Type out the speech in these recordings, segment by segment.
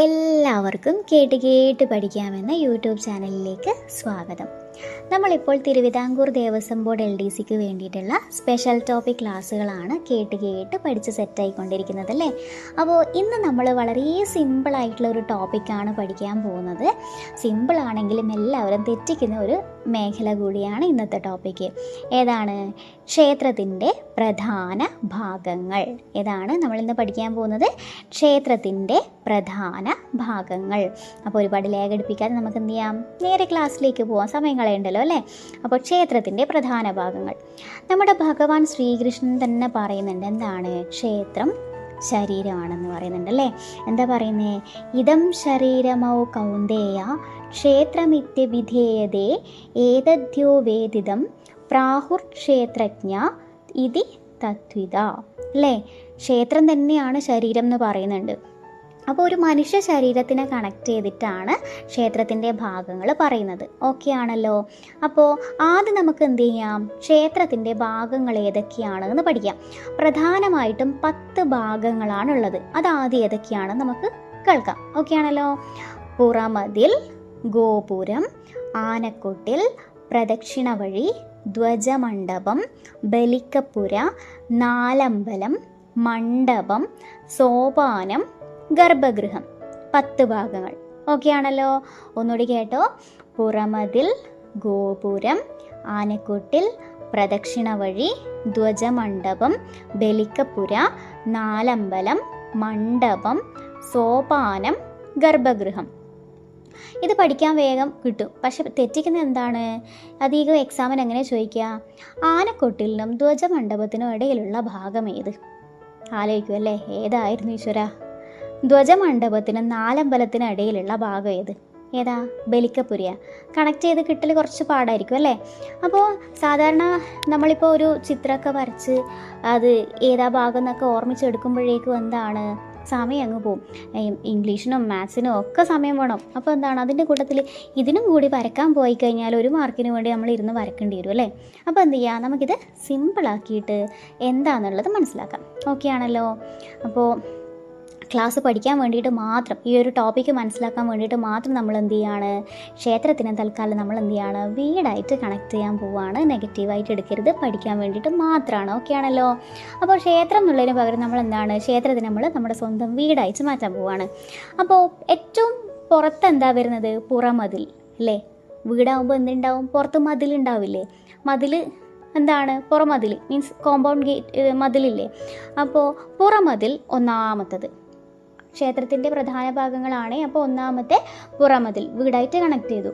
എല്ലാവർക്കും കേട്ട് കേട്ട് പഠിക്കാമെന്ന യൂട്യൂബ് ചാനലിലേക്ക് സ്വാഗതം. നമ്മളിപ്പോൾ Thiruvithamkoor Devaswom board L D സിക്ക് വേണ്ടിയിട്ടുള്ള സ്പെഷ്യൽ ടോപ്പിക് ക്ലാസ്സുകളാണ് കേട്ട് കേട്ട് പഠിച്ച് സെറ്റായിക്കൊണ്ടിരിക്കുന്നത് അല്ലേ? അപ്പോൾ ഇന്ന് നമ്മൾ വളരെ സിമ്പിളായിട്ടുള്ള ഒരു ടോപ്പിക്കാണ് പഠിക്കാൻ പോകുന്നത്. സിമ്പിളാണെങ്കിലും എല്ലാവരും തെറ്റിക്കുന്ന ഒരു മേഖല കൂടിയാണ് ഇന്നത്തെ ടോപ്പിക്ക് ഏതാണ്? ക്ഷേത്രത്തിന്റെ പ്രധാന ഭാഗങ്ങൾ. ഏതാണ് നമ്മളിന്ന് പഠിക്കാൻ പോകുന്നത്? ക്ഷേത്രത്തിന്റെ പ്രധാന ഭാഗങ്ങൾ. അപ്പോൾ ഒരുപാട് ലേഖടിപ്പിക്കാതെ നമുക്ക് എന്ത് ചെയ്യാം? നേരെ ക്ലാസ്സിലേക്ക് പോകാൻ സമയം കളയണ്ടല്ലോ അല്ലേ? അപ്പോൾ ക്ഷേത്രത്തിന്റെ പ്രധാന ഭാഗങ്ങൾ. നമ്മുടെ ഭഗവാൻ ശ്രീകൃഷ്ണൻ തന്നെ പറയുന്നുണ്ട് എന്താണ്? ക്ഷേത്രം ശരീരമാണെന്ന് പറയുന്നുണ്ട് അല്ലേ എന്താ പറയുന്നേ? ഇതം ശരീരമൗ കൗന്ദേയ ക്ഷേത്രമിത്യ വിധേയതേ ഏതദ്യോ വേദിതം പ്രാഹുർ ക്ഷേത്രജ്ഞ ഇതി തത്വിത. അല്ലേ? ക്ഷേത്രം തന്നെയാണ് ശരീരം എന്ന് പറയുന്നുണ്ട്. അപ്പോൾ ഒരു മനുഷ്യ ശരീരത്തിനെ കണക്ട് ചെയ്തിട്ടാണ് ക്ഷേത്രത്തിന്റെ ഭാഗങ്ങൾ പറയുന്നത്. ഓക്കെ ആണല്ലോ? അപ്പോൾ ആദ്യം നമുക്ക് എന്ത് ചെയ്യാം? ക്ഷേത്രത്തിന്റെ ഭാഗങ്ങൾ ഏതൊക്കെയാണെന്ന് പഠിക്കാം. പ്രധാനമായിട്ടും പത്ത് ഭാഗങ്ങളാണുള്ളത്. അത് ആദ്യം ഏതൊക്കെയാണെന്ന് നമുക്ക് കേൾക്കാം. ഓക്കെ ആണല്ലോ? പുറമതിൽ ഗോപുരം ആനക്കൊട്ടിൽ പ്രദക്ഷിണ വഴി ധ്വജമണ്ഡപം ബലിക്കപ്പുര നാലമ്പലം മണ്ഡപം സോപാനം ഗർഭഗൃഹം. പത്ത് ഭാഗങ്ങൾ. ഓക്കെ ആണല്ലോ? ഒന്നുകൂടി കേട്ടോ. പുറമതിൽ ഗോപുരം ആനക്കൂട്ടിൽ പ്രദക്ഷിണ വഴി ധ്വജമണ്ഡപം ബലിക്കപ്പുര നാലമ്പലം മണ്ഡപം സോപാനം ഗർഭഗൃഹം. ഇത് പഠിക്കാൻ വേഗം കിട്ടും. പക്ഷെ തെറ്റിക്കുന്നത് എന്താണ്? അധികം എക്സാമിന് എങ്ങനെ ചോദിക്കുക? ആനക്കൊട്ടിലിനും ധ്വജമണ്ഡപത്തിനും ഇടയിലുള്ള ഭാഗം ഏത്? ആലോചിക്കും അല്ലേ? ഏതായിരുന്നു ഈശ്വര? ധ്വജമണ്ഡപത്തിനും നാലമ്പലത്തിനും ഇടയിലുള്ള ഭാഗം ഏത്? ഏതാ? ബലിക്കപ്പുരിയ. കണക്ട് ചെയ്ത് കിട്ടൽ കുറച്ച് പാടായിരിക്കും അല്ലേ? അപ്പോൾ സാധാരണ നമ്മളിപ്പോൾ ഒരു ചിത്രമൊക്കെ വരച്ച് അത് ഏതാ ഭാഗം എന്നൊക്കെ ഓർമ്മിച്ചെടുക്കുമ്പോഴേക്കും എന്താണ്? സമയം അങ്ങ് പോവും. ഇംഗ്ലീഷിനും മാത്സിനും ഒക്കെ സമയം വേണം. അപ്പോൾ എന്താണ്? അതിന്റെ കൂട്ടത്തിൽ ഇതിനും കൂടി വരക്കാൻ പോയി കഴിഞ്ഞാൽ ഒരു മാർക്കിന് വേണ്ടി നമ്മൾ ഇരുന്ന് വരക്കേണ്ടി വരും അല്ലേ? അപ്പോൾ എന്ത് ചെയ്യുക നമുക്കിത് സിമ്പിളാക്കിയിട്ട് എന്താണെന്നുള്ളത് മനസ്സിലാക്കാം. ഓക്കെ ആണല്ലോ? അപ്പോൾ ക്ലാസ് പഠിക്കാൻ വേണ്ടിയിട്ട് മാത്രം ഈ ഒരു ടോപ്പിക്ക് മനസ്സിലാക്കാൻ വേണ്ടിയിട്ട് മാത്രം നമ്മൾ എന്ത് ചെയ്യാണ്? ക്ഷേത്രത്തിനെ തൽക്കാലം നമ്മൾ എന്ത് ചെയ്യാണ്? വീടായിട്ട് കണക്ട് ചെയ്യാൻ പോവുകയാണ് നെഗറ്റീവായിട്ട് എടുക്കരുത്. പഠിക്കാൻ വേണ്ടിയിട്ട് മാത്രമാണ്. ഓക്കെ ആണല്ലോ? അപ്പോൾ ക്ഷേത്രം എന്നുള്ളതിന് പകരം നമ്മൾ എന്താണ്? ക്ഷേത്രത്തിന് നമ്മൾ നമ്മുടെ സ്വന്തം വീടായിട്ട് മാറ്റാൻ പോവുകയാണ് അപ്പോൾ ഏറ്റവും പുറത്ത് എന്താ വരുന്നത്? പുറമതിൽ അല്ലേ? വീടാകുമ്പോൾ എന്തുണ്ടാവും? പുറത്ത് മതിലുണ്ടാവില്ലേ മതിൽ എന്താണ്? പുറമതിൽ മീൻസ് കോമ്പൗണ്ട് ഗേറ്റ് മതിലില്ലേ? അപ്പോൾ പുറമതിൽ ഒന്നാമത്തത്. ക്ഷേത്രത്തിന്റെ പ്രധാന ഭാഗങ്ങളാണ്. അപ്പോൾ ഒന്നാമത്തെ പുറമതിൽ വീടായിട്ട് കണക്ട് ചെയ്തു.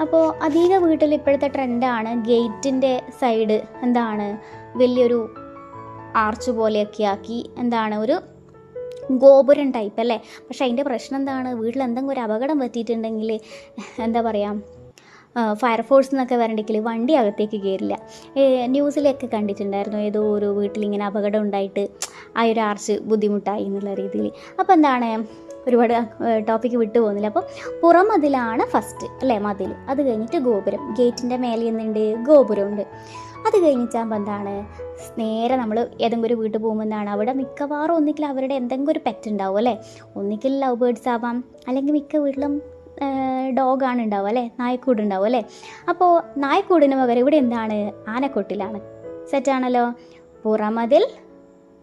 അപ്പോൾ അധിക വീട്ടിൽ ഇപ്പോഴത്തെ ട്രെൻഡാണ് ഗേറ്റിന്റെ സൈഡ് എന്താണ്? വലിയൊരു ആർച്ച് പോലെയൊക്കെ ആക്കി എന്താണ്? ഒരു ഗോപുരം ടൈപ്പ് അല്ലേ? പക്ഷേ അതിന്റെ പ്രശ്നം എന്താണ്? വീട്ടിൽ എന്തെങ്കിലും ഒരു അപകടം പറ്റിയിട്ടുണ്ടെങ്കിൽ എന്താ പറയുക ഫയർഫോഴ്സ് എന്നൊക്കെ വരണ്ടെങ്കിൽ വണ്ടി അകത്തേക്ക് കയറില്ല ന്യൂസിലൊക്കെ കണ്ടിട്ടുണ്ടായിരുന്നു ഏതോ ഒരു വീട്ടിലിങ്ങനെ അപകടം ഉണ്ടായിട്ട് ആ ഒരു ആർച്ച് ബുദ്ധിമുട്ടായി എന്നുള്ള രീതിയിൽ അപ്പോൾ എന്താണ്? ഒരുപാട് ടോപ്പിക്ക് വിട്ടു പോകുന്നില്ല. അപ്പോൾ പുറം മതിലാണ് ഫസ്റ്റ് അല്ലേ മതിൽ അത് കഴിഞ്ഞിട്ട് ഗോപുരം. ഗേറ്റിന്റെ മേലെ എന്നുണ്ട് ഗോപുരമുണ്ട്. അത് കഴിഞ്ഞിട്ടാകുമ്പോൾ എന്താണ്? നേരെ നമ്മൾ ഏതെങ്കിലും ഒരു വീട്ടിൽ പോകുമ്പോൾ എന്താണ്? അവിടെ മിക്കവാറും ഒന്നിക്കിൽ അവരുടെ എന്തെങ്കിലും ഒരു പെറ്റ് ഉണ്ടാവും അല്ലേ? ഒന്നിക്കിൽ ലവ് ബേർഡ്സ് ആവാം അല്ലെങ്കിൽ മിക്ക വീട്ടിലും ഡോഗാണ് ഉണ്ടാവുക അല്ലേ? നായ്ക്കൂട് ഉണ്ടാവും അല്ലേ? അപ്പോൾ നായ്ക്കൂടിന് പകരം ഇവിടെ എന്താണ്? ആനക്കൊട്ടിലാണ്. സെറ്റാണല്ലോ? പുറമതിൽ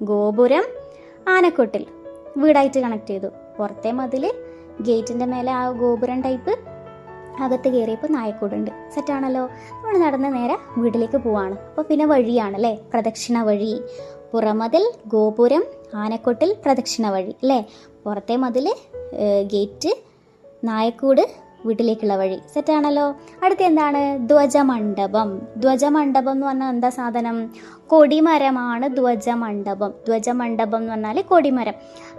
ഗോപുരം ആനക്കൊട്ടിൽ. വീടായിട്ട് കണക്ട് ചെയ്തു. പുറത്തെ മതിൽ ഗേറ്റിന്റെ മേലെ ആ ഗോപുരം ടൈപ്പ് അകത്ത് കയറിയപ്പോൾ നായക്കൂടുണ്ട്. സെറ്റാണല്ലോ? നമ്മൾ നടന്ന് നേരെ വീട്ടിലേക്ക് പോവാണ്. അപ്പോൾ പിന്നെ വഴിയാണ് അല്ലേ? പ്രദക്ഷിണ വഴി. പുറമതിൽ ഗോപുരം ആനക്കൊട്ടിൽ പ്രദക്ഷിണ വഴി അല്ലേ? പുറത്തെ മതിൽ ഗേറ്റ് നായക്കൂട് വീട്ടിലേക്കുള്ള വഴി. സെറ്റാണല്ലോ അടുത്ത എന്താണ്? ധ്വജമണ്ഡപം. ധ്വജമണ്ഡപം എന്ന് പറഞ്ഞാൽ എന്താ സാധനം? കൊടിമരമാണ് ധ്വജമണ്ഡപം. ധ്വജമണ്ഡപം എന്ന് പറഞ്ഞാൽ കൊടിമരം.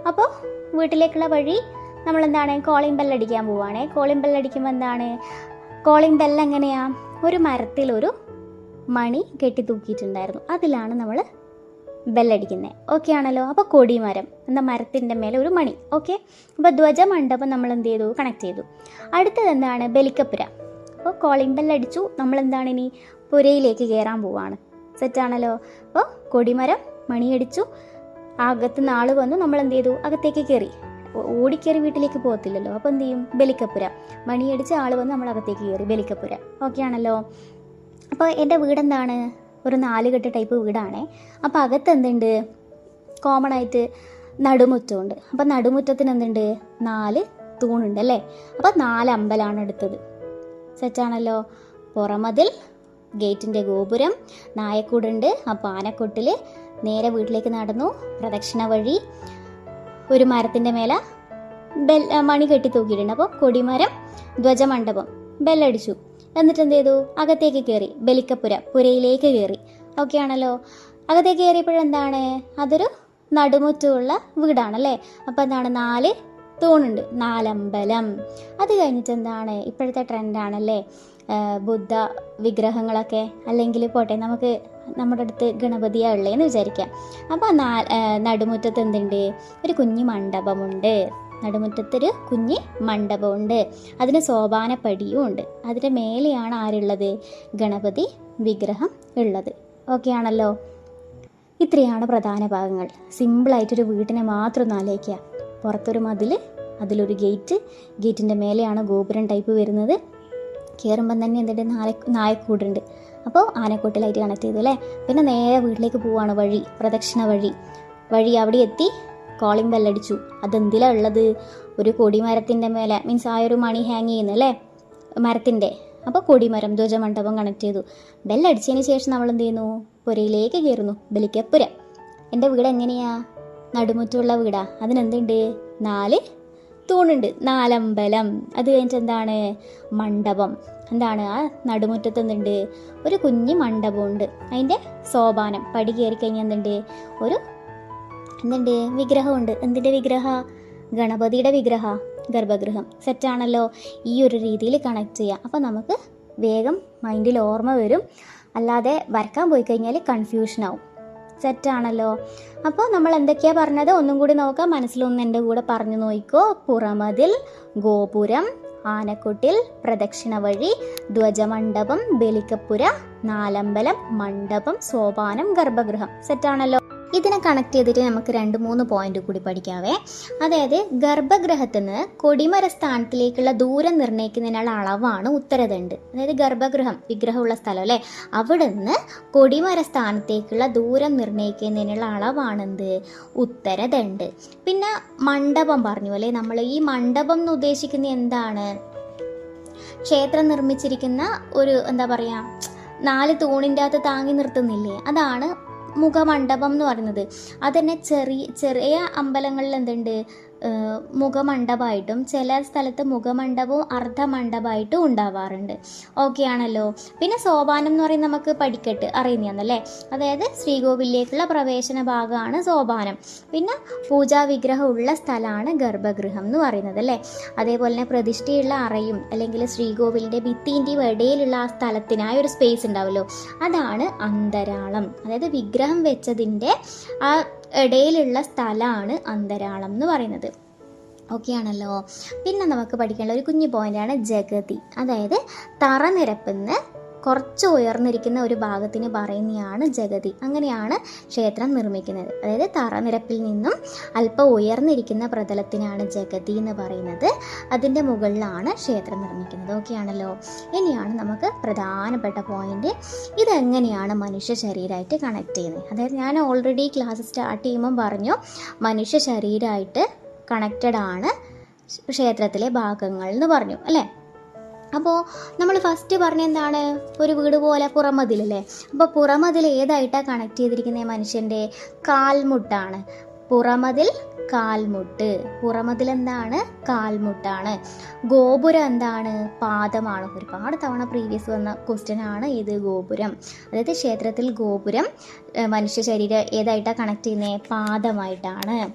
അപ്പോൾ വീട്ടിലേക്കുള്ള വഴി നമ്മൾ എന്താണ് കോളിംഗ് ബെല്ലടിക്കാൻ പോവുകയാണേ കോളിംഗ് ബെല്ലടിക്കുമ്പോൾ എന്താണ്? കോളിംഗ് ബെല്ല് ഒരു മരത്തിലൊരു മണി കെട്ടി തൂക്കിയിട്ടുണ്ടായിരുന്നു. അതിലാണ് നമ്മൾ ബെല്ലടിക്കുന്നത് ഓക്കെ ആണല്ലോ? അപ്പോൾ കൊടിമരം എന്ന മരത്തിന്റെ മേലെ ഒരു മണി. ഓക്കെ അപ്പോൾ ധ്വജമണ്ഡപം നമ്മൾ എന്ത് ചെയ്തു? കണക്ട് ചെയ്തു. അടുത്തത് എന്താണ്? ബലിക്കപ്പുര. അപ്പോൾ കോളിംഗ് ബെല്ലടിച്ചു നമ്മൾ എന്താണ് ഇനി? പുരയിലേക്ക് കയറാൻ പോവാണ്. സെറ്റാണല്ലോ അപ്പോൾ കൊടിമരം മണിയടിച്ചു. അകത്ത് നാൾ വന്നു. നമ്മൾ എന്ത് ചെയ്തു? അകത്തേക്ക് കയറി ഓടിക്കേറി വീട്ടിലേക്ക് പോകത്തില്ലല്ലോ? അപ്പോൾ എന്ത് ചെയ്യും? ബലിക്കപ്പുര. മണിയടിച്ച് ആൾ വന്ന് നമ്മൾ അകത്തേക്ക് കയറി ബലിക്കപ്പുര. ഓക്കെ ആണല്ലോ? അപ്പോൾ എന്റെ വീടെന്താണ്? ഒരു നാലുകെട്ട് ടൈപ്പ് വീടാണേ. അപ്പോൾ അകത്ത് എന്തുണ്ട് കോമൺ ആയിട്ട് നടുമുറ്റമുണ്ട്. അപ്പം നടുമുറ്റത്തിന് എന്തുണ്ട് നാല് തൂണുണ്ട് അല്ലേ? അപ്പം നാല് അമ്പലാണ് എടുത്തത്. സെറ്റാണല്ലോ പുറമതിൽ ഗേറ്റിന്റെ ഗോപുരം നായക്കൂടുണ്ട് അപ്പോൾ ആനക്കൊട്ടിൽ നേരെ വീട്ടിലേക്ക് നടന്നു പ്രദക്ഷിണ വഴി ഒരു മരത്തിന്റെ മേലെ ബെൽ മണി കെട്ടി തൂക്കിയിട്ടുണ്ട്. അപ്പോൾ കൊടിമരം ധ്വജമണ്ഡപം ബെല്ലടിച്ചു. എന്നിട്ട് എന്ത് ചെയ്തു അകത്തേക്ക് കയറി ബലിക്കപ്പുര പുരയിലേക്ക് കയറി ഓക്കെ ആണല്ലോ അകത്തേക്ക് കയറിയപ്പോഴെന്താണ് അതൊരു നടുമുറ്റമുള്ള വീടാണല്ലേ? അപ്പോൾ എന്താണ്? നാല് തൂണുണ്ട്. നാലമ്പലം. അത് കഴിഞ്ഞിട്ട് എന്താണ് ഇപ്പോഴത്തെ ട്രെൻഡാണല്ലേ? ബുദ്ധ വിഗ്രഹങ്ങളൊക്കെ. അല്ലെങ്കിൽ പോട്ടെ നമുക്ക് നമ്മുടെ അടുത്ത് ഗണപതിയാണ് ഉള്ളതെന്ന് വിചാരിക്കാം. അപ്പോൾ നാ നടുമുറ്റത്ത് എന്തുണ്ട് ഒരു കുഞ്ഞു മണ്ഡപമുണ്ട്. നടുമുറ്റത്തൊരു കുഞ്ഞ് മണ്ഡപമുണ്ട്. അതിന് സോപാനപ്പടിയും ഉണ്ട്. അതിന്റെ മേലെയാണ് ആരുള്ളത്? ഗണപതി വിഗ്രഹം ഉള്ളത്. ഓക്കെ ആണല്ലോ? ഇത്രയാണ് പ്രധാന ഭാഗങ്ങൾ. സിമ്പിളായിട്ടൊരു വീട്ടിനെ മാത്രം ഒന്ന് ആലോചിക്കുക. പുറത്തൊരു മതിൽ അതിലൊരു ഗേറ്റ് ഗേറ്റിന്റെ മേലെയാണ് ഗോപുരം ടൈപ്പ് വരുന്നത്. കയറുമ്പം തന്നെ എന്തിന്റെ നായ നായക്കൂടുണ്ട്. അപ്പോൾ ആനക്കൂട്ടിലായിട്ട് കണക്ട് ചെയ്തു അല്ലേ? പിന്നെ നേരെ വീട്ടിലേക്ക് പോവാണ് വഴി പ്രദക്ഷിണ വഴി. വഴി അവിടെ എത്തി കോളിംഗ് ബെല്ലടിച്ചു അതെന്തിലാ ഉള്ളത്? ഒരു കൊടിമരത്തിന്റെ മേലെ മീൻസ് ആ ഒരു മണി ഹാങ് ചെയ്യുന്നു അല്ലേ? മരത്തിന്റെ അപ്പോൾ കൊടിമരം ധ്വജമണ്ഡപം കണക്ട് ചെയ്തു. ബെല്ലടിച്ചതിന് ശേഷം നമ്മൾ എന്ത് ചെയ്യുന്നു? പുരയിലേക്ക് കയറുന്നു ബലിക്കപ്പുര. എന്റെ വീട് എങ്ങനെയാ? നടുമുറ്റുള്ള വീടാ. അതിനെന്തുണ്ട്? നാല് തൂണുണ്ട്. നാലമ്പലം. അത് കഴിഞ്ഞിട്ട് എന്താണ്? മണ്ഡപം. എന്താണ്? ആ നടുമുറ്റത്ത് എന്തുണ്ട്? ഒരു കുഞ്ഞ് മണ്ഡപമുണ്ട്. അതിന്റെ സോപാനം. പടി കയറി കഴിഞ്ഞാൽ എന്തുണ്ട്? ഒരു എന്തുണ്ട്? വിഗ്രഹമുണ്ട്. എന്തിന്റെ വിഗ്രഹ? ഗണപതിയുടെ വിഗ്രഹ. ഗർഭഗൃഹം. സെറ്റാണല്ലോ ഈ ഒരു രീതിയിൽ കണക്ട് ചെയ്യാം. അപ്പോൾ നമുക്ക് വേഗം മൈൻഡിൽ ഓർമ്മ വരും. അല്ലാതെ വരക്കാൻ പോയി കഴിഞ്ഞാൽ കൺഫ്യൂഷൻ ആവും. സെറ്റാണല്ലോ അപ്പോൾ നമ്മൾ എന്തൊക്കെയാ പറഞ്ഞത്? ഒന്നും കൂടി നോക്കാം. മനസ്സിലൊന്ന് എന്റെ കൂടെ പറഞ്ഞു നോക്കിക്കോ. പുറമതിൽ ഗോപുരം ആനക്കൊട്ടിൽ പ്രദക്ഷിണ വഴി ധ്വജമണ്ഡപം ബലിക്കപ്പുര നാലമ്പലം മണ്ഡപം സോപാനം ഗർഭഗൃഹം. സെറ്റാണല്ലോ ഇതിനെ കണക്ട് ചെയ്തിട്ട് നമുക്ക് രണ്ട് മൂന്ന് പോയിന്റ് കൂടി പഠിക്കാവേ. അതായത് ഗർഭഗൃഹത്തിൽ നിന്ന് കൊടിമര സ്ഥാനത്തിലേക്കുള്ള ദൂരം നിർണയിക്കുന്നതിനുള്ള അളവാണ് ഉത്തരദണ്ട് അതായത് ഗർഭഗൃഹം വിഗ്രഹമുള്ള സ്ഥലം അല്ലേ? അവിടെ നിന്ന് കൊടിമര സ്ഥാനത്തേക്കുള്ള ദൂരം നിർണയിക്കുന്നതിനുള്ള അളവാണെന്ത്? ഉത്തരദണ്ട് പിന്നെ മണ്ഡപം പറഞ്ഞു അല്ലേ? നമ്മൾ ഈ മണ്ഡപം എന്ന് ഉദ്ദേശിക്കുന്നത് എന്താണ്? ക്ഷേത്രം നിർമ്മിച്ചിരിക്കുന്ന ഒരു എന്താ പറയുക നാല് തൂണിന്റെ അകത്ത് താങ്ങി നിർത്തുന്നില്ലേ? അതാണ് മുഖമണ്ഡപം എന്ന് പറയുന്നത്. അതന്നെ ചെറിയ ചെറിയ അമ്പലങ്ങളിൽ എന്തുണ്ട്? മുഖമണ്ഡപമായിട്ടും ചില സ്ഥലത്ത് മുഖമണ്ഡപവും അർദ്ധമണ്ഡപമായിട്ടും ഉണ്ടാവാറുണ്ട്. ഓക്കെ ആണല്ലോ? പിന്നെ സോപാനം എന്ന് പറയുന്നത് നമുക്ക് പഠിക്കട്ട് അറിയുന്നതാണല്ലേ? അതായത് ശ്രീകോവിലേക്കുള്ള പ്രവേശന ഭാഗമാണ് സോപാനം. പിന്നെ പൂജാ വിഗ്രഹം ഉള്ള സ്ഥലമാണ് ഗർഭഗൃഹം എന്ന് പറയുന്നത് അല്ലേ അതേപോലെ തന്നെ പ്രതിഷ്ഠയുള്ള അറയും അല്ലെങ്കിൽ ശ്രീകോവിലിന്റെ ഭിത്തിന്റെയും ഇടയിലുള്ള ആ സ്ഥലത്തിനായ ഒരു സ്പേസ് ഉണ്ടാവുമല്ലോ അതാണ് അന്തരാളം. അതായത് വിഗ്രഹം വെച്ചതിന്റെ ആ ഇടയിലുള്ള സ്ഥലമാണ് അന്തരാളം എന്ന് പറയുന്നത്. ഓക്കെ ആണല്ലോ? പിന്നെ നമുക്ക് പഠിക്കാനുള്ള ഒരു കുഞ്ഞു പോയിന്റാണ് ജഗതി. അതായത് തറനിരപ്പിന്ന് കുറച്ച് ഉയർന്നിരിക്കുന്ന ഒരു ഭാഗത്തിന് പറയുന്നതാണ് ജഗതി. അങ്ങനെയാണ് ക്ഷേത്രം നിർമ്മിക്കുന്നത്. അതായത് തറനിരപ്പിൽ നിന്നും അല്പം ഉയർന്നിരിക്കുന്ന പ്രതലത്തിനാണ് ജഗതി എന്ന് പറയുന്നത്. അതിന്റെ മുകളിലാണ് ക്ഷേത്രം നിർമ്മിക്കുന്നത്. ഓക്കെ ആണല്ലോ ഇനിയാണ് നമുക്ക് പ്രധാനപ്പെട്ട പോയിന്റ് ഇതെങ്ങനെയാണ് മനുഷ്യ ശരീരമായിട്ട് കണക്ട് ചെയ്യുന്നത്? അതായത് ഞാൻ ഓൾറെഡി ക്ലാസ് സ്റ്റാർട്ട് ചെയ്യുമ്പം പറഞ്ഞു മനുഷ്യ ശരീരമായിട്ട് കണക്റ്റഡ് ആണ് ക്ഷേത്രത്തിലെ ഭാഗങ്ങൾ എന്ന് പറഞ്ഞു അല്ലേ? അപ്പോൾ നമ്മൾ ഫസ്റ്റ് പറഞ്ഞ എന്താണ്? ഒരു വീട് പോലെ പുറമതിലല്ലേ അപ്പോൾ പുറമതിൽ ഏതായിട്ടാണ് കണക്ട് ചെയ്തിരിക്കുന്നത് മനുഷ്യന്റെ കാൽമുട്ടാണ്. പുറമതിൽ കാൽമുട്ട്. പുറമതിൽ എന്താണ്? കാൽമുട്ടാണ്. ഗോപുരം എന്താണ്? പാദമാണ്. ഒരുപാട് തവണ പ്രീവിയസ് വന്ന ക്വസ്റ്റ്യൻ ആണ് ഇത് ഗോപുരം. അതായത് ക്ഷേത്രത്തിൽ ഗോപുരം മനുഷ്യ ശരീരം ഏതായിട്ടാണ് കണക്ട് ചെയ്യുന്നത് പാദമായിട്ടാണ്.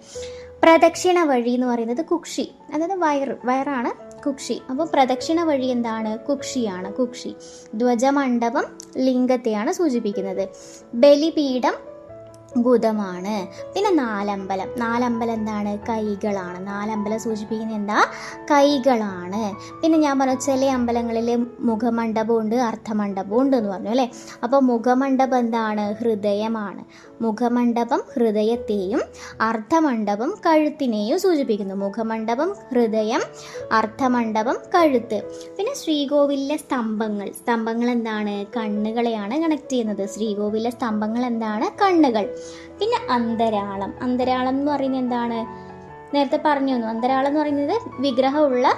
പ്രദക്ഷിണ വഴി എന്ന് പറയുന്നത് കുക്ഷി. അതായത് വയർ വയറാണ് കുക്ഷി. അപ്പോൾ പ്രദക്ഷിണ വഴി എന്താണ്? കുക്ഷിയാണ് കുക്ഷി. ധ്വജമണ്ഡപം ലിംഗത്തെയാണ് സൂചിപ്പിക്കുന്നത്. ബലിപീഠം ഗുദമാണ് പിന്നെ നാലമ്പലം. നാലമ്പലം എന്താണ്? കൈകളാണ്. നാലമ്പലം സൂചിപ്പിക്കുന്നത് എന്താ? കൈകളാണ്. പിന്നെ ഞാൻ പറഞ്ഞു ചില അമ്പലങ്ങളിൽ മുഖമണ്ഡപം ഉണ്ട് അർത്ഥമണ്ഡപം ഉണ്ട് എന്ന് പറഞ്ഞു അല്ലേ? അപ്പോൾ മുഖമണ്ഡപം എന്താണ്? ഹൃദയമാണ്. മുഖമണ്ഡപം ഹൃദയത്തെയും അർത്ഥമണ്ഡപം കഴുത്തിനെയും സൂചിപ്പിക്കുന്നു. മുഖമണ്ഡപം ഹൃദയം അർത്ഥമണ്ഡപം കഴുത്ത്. പിന്നെ ശ്രീകോവിലിലെ സ്തംഭങ്ങൾ. സ്തംഭങ്ങൾ എന്താണ്? കണ്ണുകളെയാണ് കണക്ട് ചെയ്യുന്നത്. ശ്രീകോവിലിലെ സ്തംഭങ്ങൾ എന്താണ്? കണ്ണുകൾ. പിന്നെ അന്തരാളം. അന്തരാളം എന്ന് പറയുന്നത് എന്താണ്? നേരത്തെ പറഞ്ഞു തന്നു അന്തരാളം എന്ന് പറയുന്നത് വിഗ്രഹമുള്ള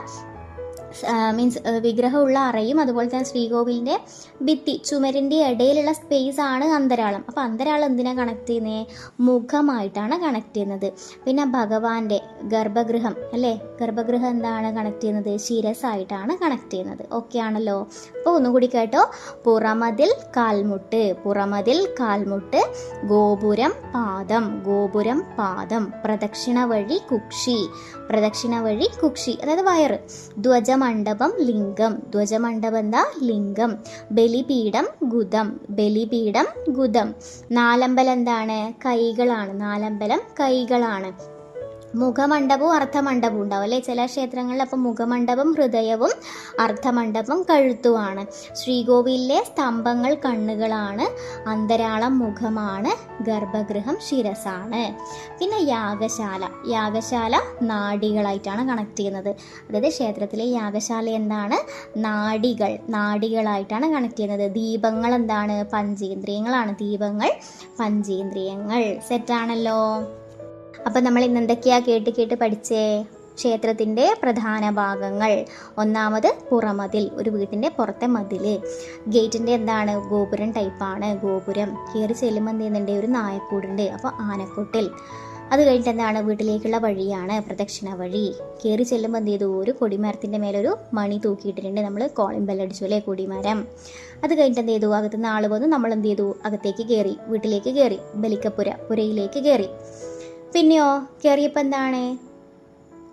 മീൻസ് വിഗ്രഹമുള്ള അറയും അതുപോലെ തന്നെ ശ്രീകോവിലിന്റെ ഭിത്തി ചുമരിന്റെ ഇടയിലുള്ള സ്പേസ് ആണ് അന്തരാളം. അപ്പോൾ അന്തരാളം എന്തിനാണ് കണക്ട് ചെയ്യുന്നത് മുഖമായിട്ടാണ് കണക്ട് ചെയ്യുന്നത്. പിന്നെ ഭഗവാന്റെ ഗർഭഗൃഹം അല്ലേ? ഗർഭഗൃഹം എന്താണ് കണക്ട് ചെയ്യുന്നത്? ശിരസായിട്ടാണ് കണക്ട് ചെയ്യുന്നത്. ഓക്കെ ആണല്ലോ. അപ്പോൾ ഒന്നുകൂടി കേട്ടോ. പുറമതിൽ കാൽമുട്ട് പുറമതിൽ കാൽമുട്ട് ഗോപുരം പാദം ഗോപുരം പാദം പ്രദക്ഷിണ വഴി കുക്ഷി പ്രദക്ഷിണ വഴി കുക്ഷി അതായത് വയറ് ധ്വജമണ്ഡപം ലിംഗം. ധ്വജമണ്ഡപം എന്താ? ലിംഗം. ബലിപീഠം ഗുദം. ബലിപീഠം ഗുദം. നാലമ്പലം എന്താണ്? കൈകളാണ്. നാലമ്പലം കൈകളാണ്. മുഖമണ്ഡപവും അർത്ഥമണ്ഡപവും ഉണ്ടാവും അല്ലേ? ചില ക്ഷേത്രങ്ങളിൽ അപ്പം മുഖമണ്ഡപം ഹൃദയവും അർത്ഥമണ്ഡപം കഴുത്തുമാണ്. ശ്രീകോവിലിലെ സ്തംഭങ്ങൾ കണ്ണുകളാണ്. അന്തരാളം മുഖമാണ്. ഗർഭഗൃഹം ശിരസാണ്. പിന്നെ യാഗശാല. യാഗശാല നാഡികളായിട്ടാണ് കണക്ട് ചെയ്യുന്നത്. അതായത് ക്ഷേത്രത്തിലെ യാഗശാല എന്താണ്? നാഡികൾ നാഡികളായിട്ടാണ് കണക്ട് ചെയ്യുന്നത്. ദീപങ്ങൾ എന്താണ്? പഞ്ചേന്ദ്രിയങ്ങളാണ് ദീപങ്ങൾ. പഞ്ചേന്ദ്രിയങ്ങൾ. സെറ്റാണല്ലോ അപ്പം നമ്മൾ ഇന്ന് എന്തൊക്കെയാ കേട്ട് കേട്ട് പഠിച്ചേ? ക്ഷേത്രത്തിന്റെ പ്രധാന ഭാഗങ്ങൾ. ഒന്നാമത് പുറമതിൽ ഒരു വീട്ടിന്റെ പുറത്തെ മതിൽ ഗേറ്റിന്റെ എന്താണ്? ഗോപുരം ടൈപ്പാണ് ഗോപുരം. കയറി ചെല്ലുമ്പോൾ എന്ത് ചെയ്യുന്നുണ്ട്? ഒരു നായക്കൂടുണ്ട്. അപ്പോൾ ആനക്കൂട്ടിൽ. അത് കഴിഞ്ഞിട്ട് എന്താണ്? വീട്ടിലേക്കുള്ള വഴിയാണ്. പ്രദക്ഷിണ വഴി. കയറി ചെല്ലുമ്പോൾ എന്ത് ചെയ്തു? ഒരു കൊടിമരത്തിന്റെ മേലൊരു മണി തൂക്കിയിട്ടിട്ടുണ്ട്. നമ്മൾ കോളിംഗ് ബെല്ലടിച്ചു അല്ലേ? കൊടിമരം. അത് കഴിഞ്ഞിട്ട് എന്ത് ചെയ്തു? അകത്തുനിന്ന് ആൾ വന്ന് നമ്മൾ എന്ത് ചെയ്തു? അകത്തേക്ക് കയറി വീട്ടിലേക്ക് കയറി ബലിക്കപ്പുര പുരയിലേക്ക് കയറി. പിന്നെയോ? കയറിയപ്പോൾ എന്താണ്?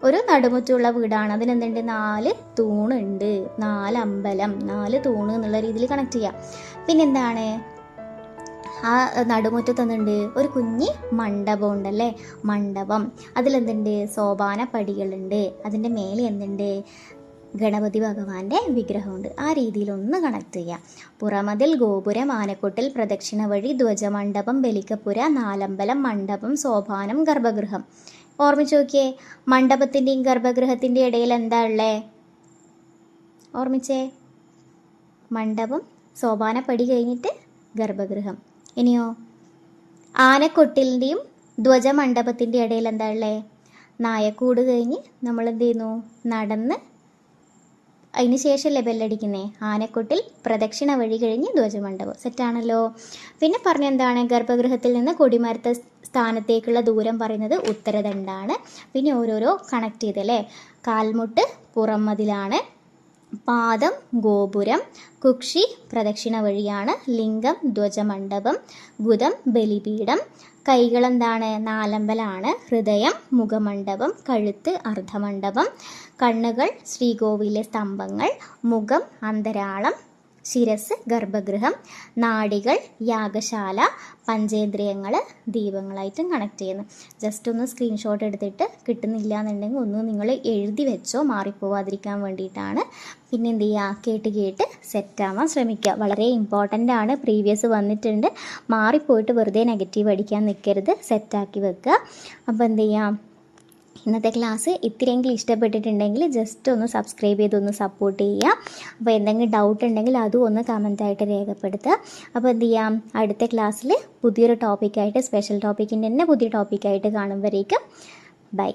ഒരു നടുമുറ്റുള്ള വീടാണ്. അതിനെന്തുണ്ട്? നാല് തൂണുണ്ട്. നാല് അമ്പലം. നാല് തൂണ് എന്നുള്ള രീതിയിൽ കണക്ട് ചെയ്യാം. പിന്നെന്താണ്? ആ നടുമുറ്റത്ത് എന്തുണ്ട് ഒരു കുഞ്ഞി മണ്ഡപം ഉണ്ടല്ലേ മണ്ഡപം. അതിലെന്തുണ്ട്? സോപാന പടികളുണ്ട് അതിന്റെ മേലെ എന്തുണ്ട്? ഗണപതി ഭഗവാന്റെ വിഗ്രഹമുണ്ട്. ആ രീതിയിലൊന്ന് കണക്ട് ചെയ്യാം. പുറമതിൽ ഗോപുരം ആനക്കൊട്ടിൽ പ്രദക്ഷിണ വഴി ധ്വജമണ്ഡപം ബലിക്കപ്പുര നാലമ്പലം മണ്ഡപം സോപാനം ഗർഭഗൃഹം. ഓർമ്മിച്ച് നോക്കിയേ മണ്ഡപത്തിന്റെയും ഗർഭഗൃഹത്തിന്റെയും ഇടയിൽ എന്താ ഉള്ളേ? ഓർമ്മിച്ചേ? മണ്ഡപം സോപാനപ്പടി കഴിഞ്ഞിട്ട് ഗർഭഗൃഹം. ഇനിയോ? ആനക്കൊട്ടിലിന്റെയും ധ്വജമണ്ഡപത്തിന്റെ ഇടയിൽ എന്താ ഉള്ളേ? നായക്കൂട് കഴിഞ്ഞ് നമ്മൾ എന്ത് ചെയ്യുന്നു? നടന്ന് അതിന് ശേഷമല്ലേ ബെല്ലടിക്കുന്നേ? ആനക്കൊട്ടിൽ പ്രദക്ഷിണ വഴി കഴിഞ്ഞ് ധ്വജമണ്ഡപം. സെറ്റാണല്ലോ പിന്നെ പറഞ്ഞെന്താണ് ഗർഭഗൃഹത്തിൽ നിന്ന് കൊടിമരത്ത സ്ഥാനത്തേക്കുള്ള ദൂരം പറയുന്നത് ഉത്തരദണ്ഡാണ്. പിന്നെ ഓരോരോ കണക്ട് ചെയ്തല്ലേ? കാൽമുട്ട് പുറംമതിലാണ്. പാദം ഗോപുരം. കുക്ഷി പ്രദക്ഷിണ വഴിയാണ് ലിംഗം ധ്വജമണ്ഡപം. ഗുദം ബലിപീഠം. കൈകളെന്താണ്? നാലമ്പലാണ്. ഹൃദയം മുഖമണ്ഡപം കഴുത്ത് അർദ്ധമണ്ഡപം. കണ്ണുകൾ ശ്രീകോവിലെ സ്തംഭങ്ങൾ. മുഖം അന്തരാളം. ശിരസ് ഗർഭഗൃഹം നാടികൾ യാഗശാല പഞ്ചേന്ദ്രിയങ്ങൾ ദീപങ്ങളായിട്ടും കണക്ട് ചെയ്യുന്നു. ജസ്റ്റ് ഒന്ന് സ്ക്രീൻഷോട്ട് എടുത്തിട്ട് കിട്ടുന്നില്ല എന്നുണ്ടെങ്കിൽ ഒന്ന് നിങ്ങൾ എഴുതി വെച്ചോ മാറിപ്പോവാതിരിക്കാൻ വേണ്ടിയിട്ടാണ്. പിന്നെ എന്ത് ചെയ്യുക? കേട്ട് കേട്ട് സെറ്റാവാൻ ശ്രമിക്കുക. വളരെ ഇമ്പോർട്ടന്റ് ആണ്. പ്രീവിയസ് വന്നിട്ടുണ്ട്. മാറിപ്പോയിട്ട് വെറുതെ നെഗറ്റീവ് അടിക്കാൻ നിൽക്കരുത്. സെറ്റാക്കി വെക്കുക. അപ്പോൾ എന്ത് ചെയ്യാം ഇന്നത്തെ ക്ലാസ് ഇത്തിരിയെങ്കിലും ഇഷ്ടപ്പെട്ടിട്ടുണ്ടെങ്കിൽ ജസ്റ്റ് ഒന്ന് സബ്സ്ക്രൈബ് ചെയ്ത് ഒന്ന് സപ്പോർട്ട് ചെയ്യുക. അപ്പോൾ എന്തെങ്കിലും ഡൗട്ട് ഉണ്ടെങ്കിൽ അതും ഒന്ന് കമന്റായിട്ട് രേഖപ്പെടുത്തുക. അപ്പോൾ എന്ത് ചെയ്യാം? അടുത്ത ക്ലാസ്സിൽ പുതിയൊരു ടോപ്പിക്കായിട്ട് സ്പെഷ്യൽ ടോപ്പിക്കിന്റെ തന്നെ പുതിയ ടോപ്പിക്കായിട്ട് കാണുമ്പോഴേക്കും. ബൈ